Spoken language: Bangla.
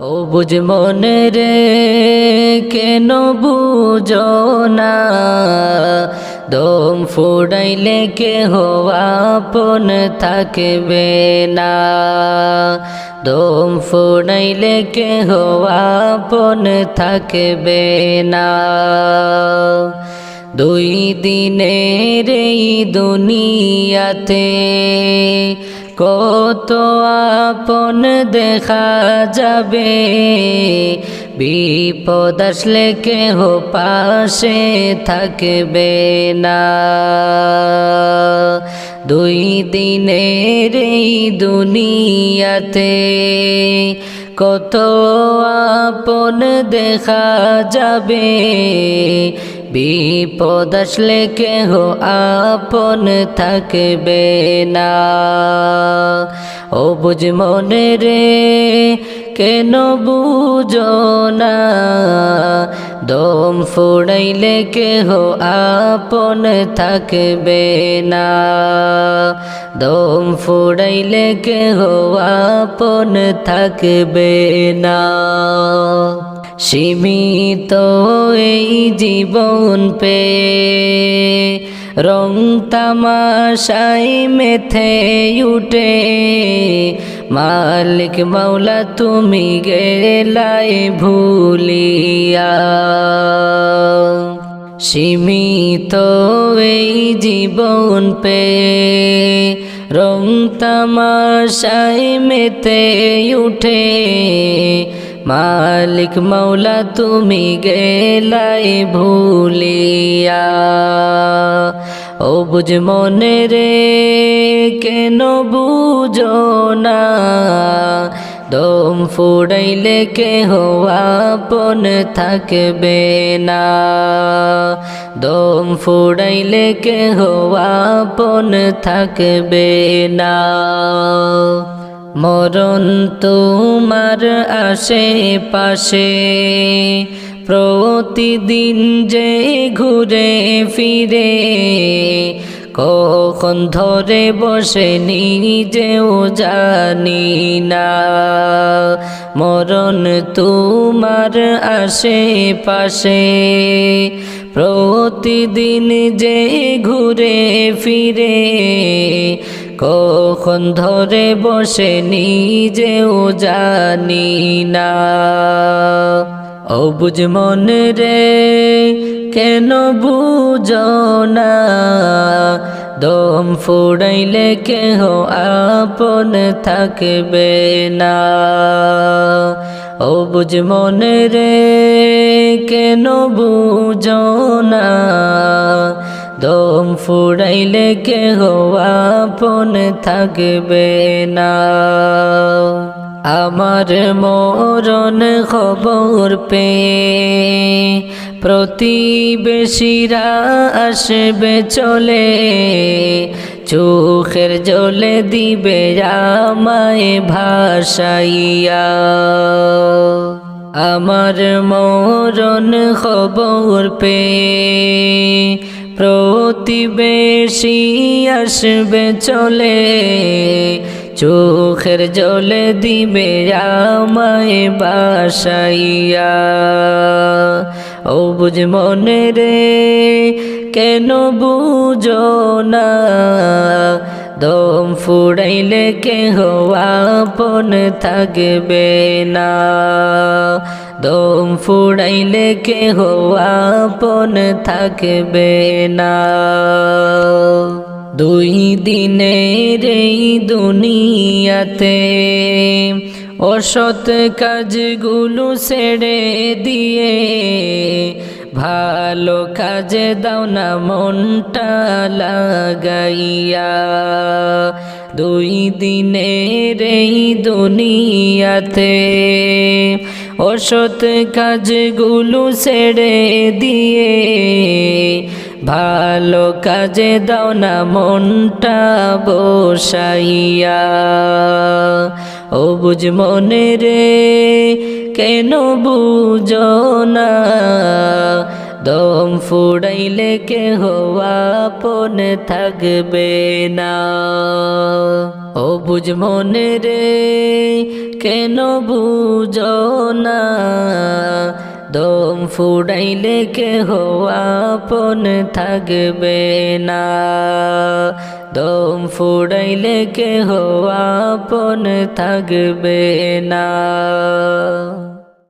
ও বুঝ মনে রে, কেন বুঝো না দম ফুড়াইলে কে আপন থাকবে না। দম ফুড়াইলে কে আপন থাকবে না। দুই দিনের এই দুনিয়াতে কত আপন দেখা যাবে? বিপদ আসলে কেহ পাশে থাকবে না। দুই দিনের এই দুনিয়াতে কত আপন দেখা যাবে? বিপদ আসলে কেহ আপন থাকবে না। ও বুঝ মনে রে, কেন বুঝো না? দম ফুড়াইলে কেহ আপন থাকবে না। দম ফুড়াইলে কেহ আপন থাকবে না। সীমিত এই জীবন পে রং তামাশাই মেথে উঠে। মালিক মাওলা, তুমি গেলাই ভুলিয়া। সীমিত এই জীবন পে রং তামাশাই মেতে উঠে। মালিক মৌলা তুমি গেলাই ভুলিয়া। ও বুঝ মনে রে, কেন বুঝো না? দম ফুড়াইলে কেহ আপন থাকবে না। দম ফুড়াইলে কেহ আপন থাকবে না। মরণ তোমার আশে পাশে প্রতিদিন যে ঘুরে ফিরে, কখন ধরে বসে নিজেও জানি না। মরণ তোমার আশে পাশে প্রতিদিন যে ঘুরে ফিরে কখন ধরে বসে নিজেও জানি না। ও বুঝ মন রে, কেন বুঝো না? দম ফুড়াইলে কেহ আপন থাকবে না। ও বুঝ মন রে, কেন বুঝো না? দম ফুড়াইলে কেহ আপন থাকবে না। আমার মরণ খবর পে প্রতিবেশীরা আসবে চলে। চোখের জলে দিবে আমায় ভাসাইয়া। আমার মরণ খবর পে প্রতিবেশী আসবে চলে, চোখের জলে দিবে আমায় বাসাইয়া। ও বুঝ মনে রে, কেন বুঝো না? দম ফুড়াইলে কেহ আপন থাকবে না। দম ফুড়াইলে কেহ আপন থাকবে না। দুই দিনের এই দুনিয়াতে অসৎ কাজগুলো ছেড়ে দিয়ে ভালো কাজে দাও না মনটা লাগাইয়া। দুই দিনের এই দুনিয়াতে অসৎ কাজগুলো ছেড়ে দিয়ে, ভালো কাজে দাও না মনটা বসাইয়া। ও বুঝ মনে রে, কেন বুঝো ফুড়াইলে কেহ আপন থাকবে না। ও বুঝ মনে রে, কেন বুঝো না? দম ফুড়াইলে কেহ আপন থাকবে না। দম ফুড়াইলে কেহ আপন থাকবে না।